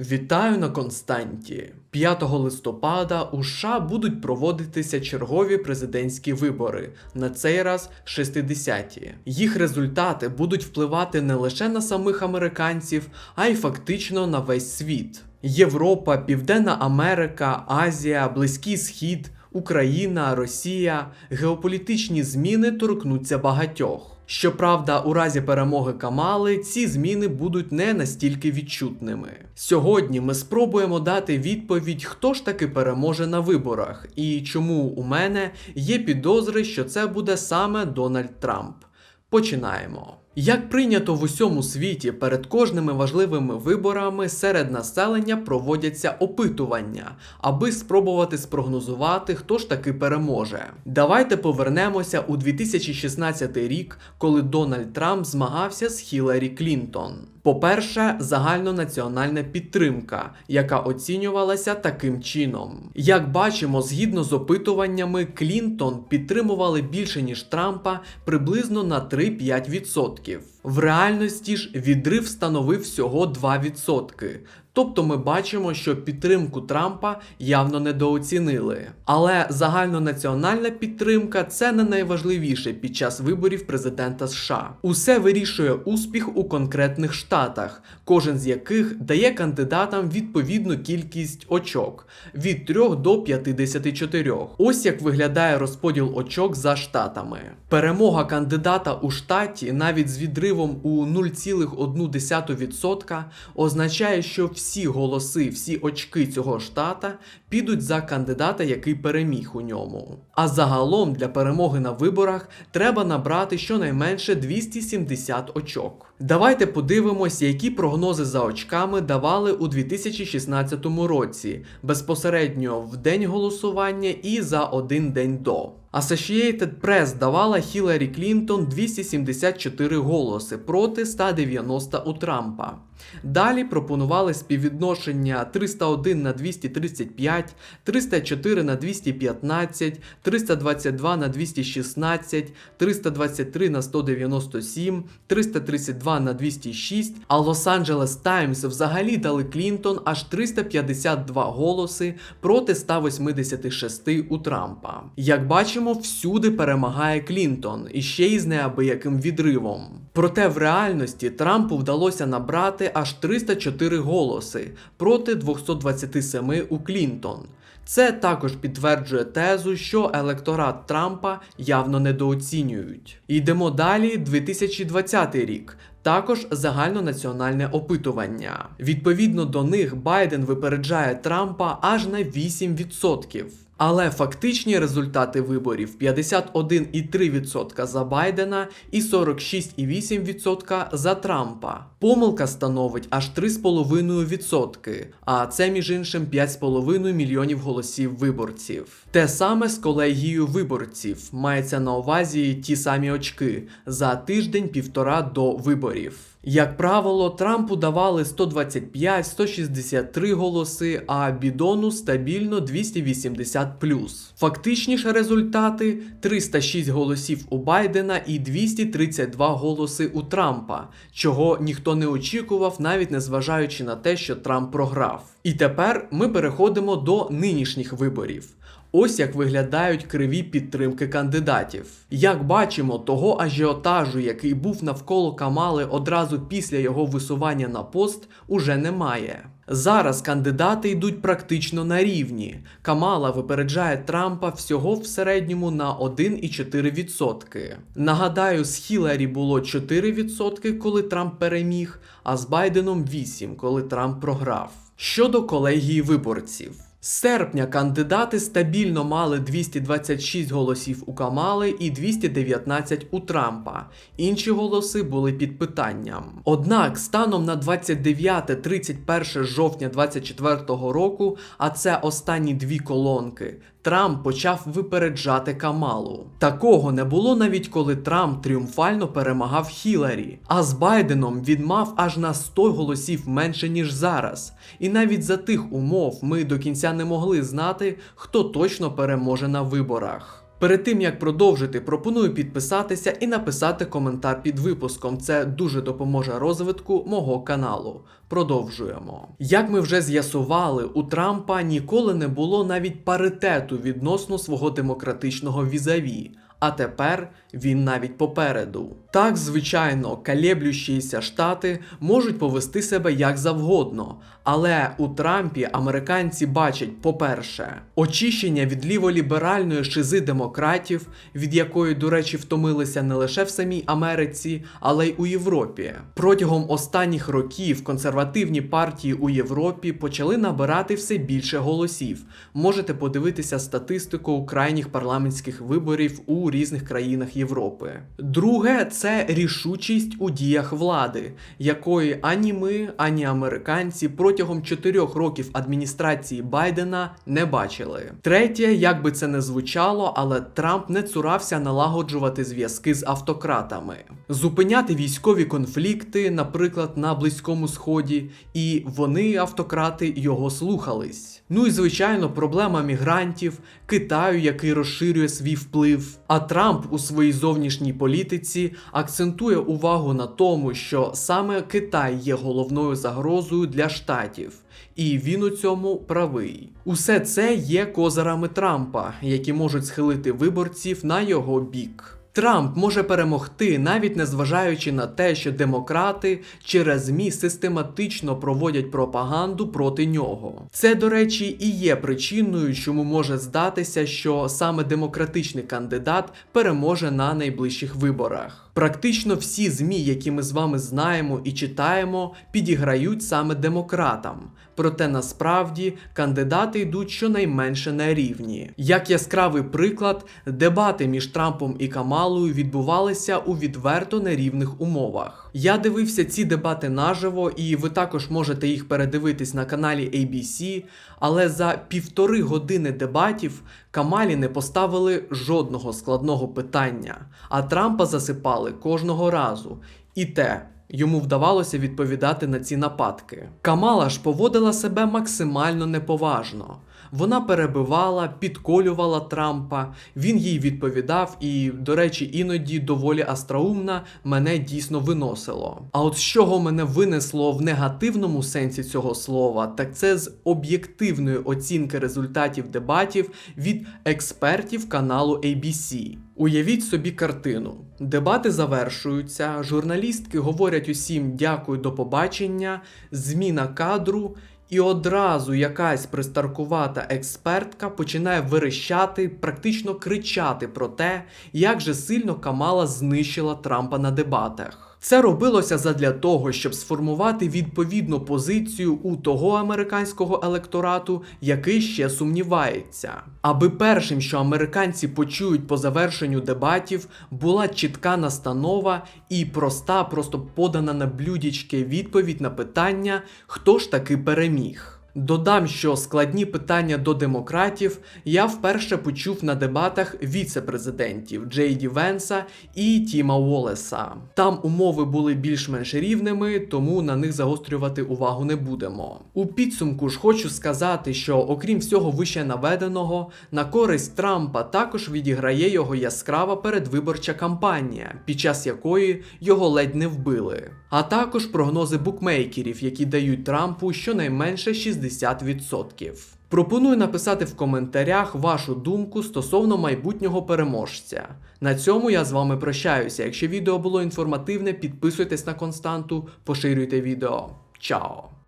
Вітаю на Константі. 5 листопада у США будуть проводитися чергові президентські вибори, на цей раз 60-ті. Їх результати будуть впливати не лише на самих американців, а й фактично на весь світ. Європа, Південна Америка, Азія, Близький Схід, Україна, Росія, геополітичні зміни торкнуться багатьох. Щоправда, у разі перемоги Камали ці зміни будуть не настільки відчутними. Сьогодні ми спробуємо дати відповідь, хто ж таки переможе на виборах, і чому у мене є підозри, що це буде саме Дональд Трамп. Починаємо. Як прийнято в усьому світі, перед кожними важливими виборами серед населення проводяться опитування, аби спробувати спрогнозувати, хто ж таки переможе. Давайте повернемося у 2016 рік, коли Дональд Трамп змагався з Хіларі Клінтон. По-перше, загальнонаціональна підтримка, яка оцінювалася таким чином. Як бачимо, згідно з опитуваннями, Клінтон підтримували більше ніж Трампа приблизно на 3-5%. В реальності ж відрив становив всього 2%. Тобто ми бачимо, що підтримку Трампа явно недооцінили. Але загальнонаціональна підтримка це не найважливіше під час виборів президента США. Усе вирішує успіх у конкретних штатах, кожен з яких дає кандидатам відповідну кількість очок від 3 до 54. Ось як виглядає розподіл очок за штатами. Перемога кандидата у штаті навіть з відривом у 0,1% означає, що всі голоси, всі очки цього штата підуть за кандидата, який переміг у ньому. А загалом для перемоги на виборах треба набрати щонайменше 270 очок. Давайте подивимось, які прогнози за очками давали у 2016 році, безпосередньо в день голосування і за один день до. Associated Press давала Хіларі Клінтон 274 голоси проти 190 у Трампа. Далі пропонували співвідношення 301 на 235, 304 на 215, 322 на 216, 323 на 197, 332 на 206, а Лос-Анджелес Таймс взагалі дали Клінтон аж 352 голоси проти 186 у Трампа. Як бачимо, всюди перемагає Клінтон і ще й з неабияким відривом. Проте в реальності Трампу вдалося набрати аж 304 голоси проти 227 у Клінтон. Це також підтверджує тезу, що електорат Трампа явно недооцінюють. Йдемо далі, 2020 рік. Також загальнонаціональне опитування. Відповідно до них Байден випереджає Трампа аж на 8%. Але фактичні результати виборів 51,3% за Байдена і 46,8% за Трампа. Помилка становить аж 3,5%, а це між іншим 5,5 мільйонів голосів виборців. Те саме з колегією виборців мається на увазі ті самі очки за тиждень-півтора до виборів. Як правило, Трампу давали 125-163 голоси, а Бідону стабільно 280 Фактичні ж результати 306 голосів у Байдена і 232 голоси у Трампа, чого ніхто не очікував, навіть незважаючи на те, що Трамп програв. І тепер ми переходимо до нинішніх виборів. Ось як виглядають криві підтримки кандидатів. Як бачимо, того ажіотажу, який був навколо Камали одразу після його висування на пост, уже немає. Зараз кандидати йдуть практично на рівні. Камала випереджає Трампа всього в середньому на 1,4%. Нагадаю, з Хіларі було 4%, коли Трамп переміг, а з Байденом 8%, коли Трамп програв. Щодо колегії виборців. З серпня кандидати стабільно мали 226 голосів у Камали і 219 у Трампа. Інші голоси були під питанням. Однак, станом на 29-31 жовтня 2024 року, а це останні дві колонки, Трамп почав випереджати Камалу. Такого не було навіть коли Трамп тріумфально перемагав Хіларі. А з Байденом він мав аж на 100 голосів менше ніж зараз. І навіть за тих умов ми до кінця не могли знати, хто точно переможе на виборах. Перед тим як продовжити, пропоную підписатися і написати коментар під випуском. Це дуже допоможе розвитку мого каналу. Продовжуємо. Як ми вже з'ясували, у Трампа ніколи не було навіть паритету відносно свого демократичного візаві. А тепер він навіть попереду. Так, звичайно, калєблющіся штати можуть повести себе як завгодно, але у Трампі американці бачать, по-перше, очищення від ліволіберальної шизи демократів, від якої, до речі, втомилися не лише в самій Америці, але й у Європі. Протягом останніх років консервативні партії у Європі почали набирати все більше голосів. Можете подивитися статистику крайніх парламентських виборів у різних країнах Європи. Друге це рішучість у діях влади, якої ані ми, ані американці протягом чотирьох років адміністрації Байдена не бачили. Третє, як би це не звучало, але Трамп не цурався налагоджувати зв'язки з автократами, зупиняти військові конфлікти, наприклад, на Близькому Сході, і вони, автократи, його слухались. Ну і звичайно, проблема мігрантів, Китаю, який розширює свій вплив. А Трамп у своїй зовнішній політиці акцентує увагу на тому, що саме Китай є головною загрозою для штатів. І він у цьому правий. Усе це є козирами Трампа, які можуть схилити виборців на його бік. Трамп може перемогти, навіть незважаючи на те, що демократи через ЗМІ систематично проводять пропаганду проти нього. Це, до речі, і є причиною, чому може здатися, що саме демократичний кандидат переможе на найближчих виборах. Практично всі ЗМІ, які ми з вами знаємо і читаємо, підіграють саме демократам. Проте насправді кандидати йдуть щонайменше на рівні. Як яскравий приклад, дебати між Трампом і Камалою відбувалися у відверто нерівних умовах. Я дивився ці дебати наживо, і ви також можете їх передивитись на каналі ABC, але за півтори години дебатів Камалі не поставили жодного складного питання, а Трампа засипали кожного разу. І те. Йому вдавалося відповідати на ці нападки. Камала ж поводила себе максимально неповажно. Вона перебивала, підколювала Трампа, він їй відповідав, і, до речі, іноді доволі астраумна мене дійсно виносило. А от з чого мене винесло в негативному сенсі цього слова, так це з об'єктивної оцінки результатів дебатів від експертів каналу ABC. Уявіть собі картину. Дебати завершуються, журналістки говорять усім дякую до побачення, зміна кадру, і одразу якась пристаркувата експертка починає верещати, практично кричати про те, як же сильно Камала знищила Трампа на дебатах. Це робилося задля того, щоб сформувати відповідну позицію у того американського електорату, який ще сумнівається. Аби першим, що американці почують по завершенню дебатів, була чітка настанова і проста, просто подана на блюдічки відповідь на питання, хто ж таки переміг. Додам, що складні питання до демократів я вперше почув на дебатах віце-президентів Джей Ді Венса і Тіма Уоллеса. Там умови були більш-менш рівними, тому на них загострювати увагу не будемо. У підсумку ж хочу сказати, що окрім всього вище наведеного, на користь Трампа також відіграє його яскрава передвиборча кампанія, під час якої його ледь не вбили. А також прогнози букмейкерів, які дають Трампу щонайменше 60%. Пропоную написати в коментарях вашу думку стосовно майбутнього переможця. На цьому я з вами прощаюся. Якщо відео було інформативне, підписуйтесь на константу, поширюйте відео. Чао!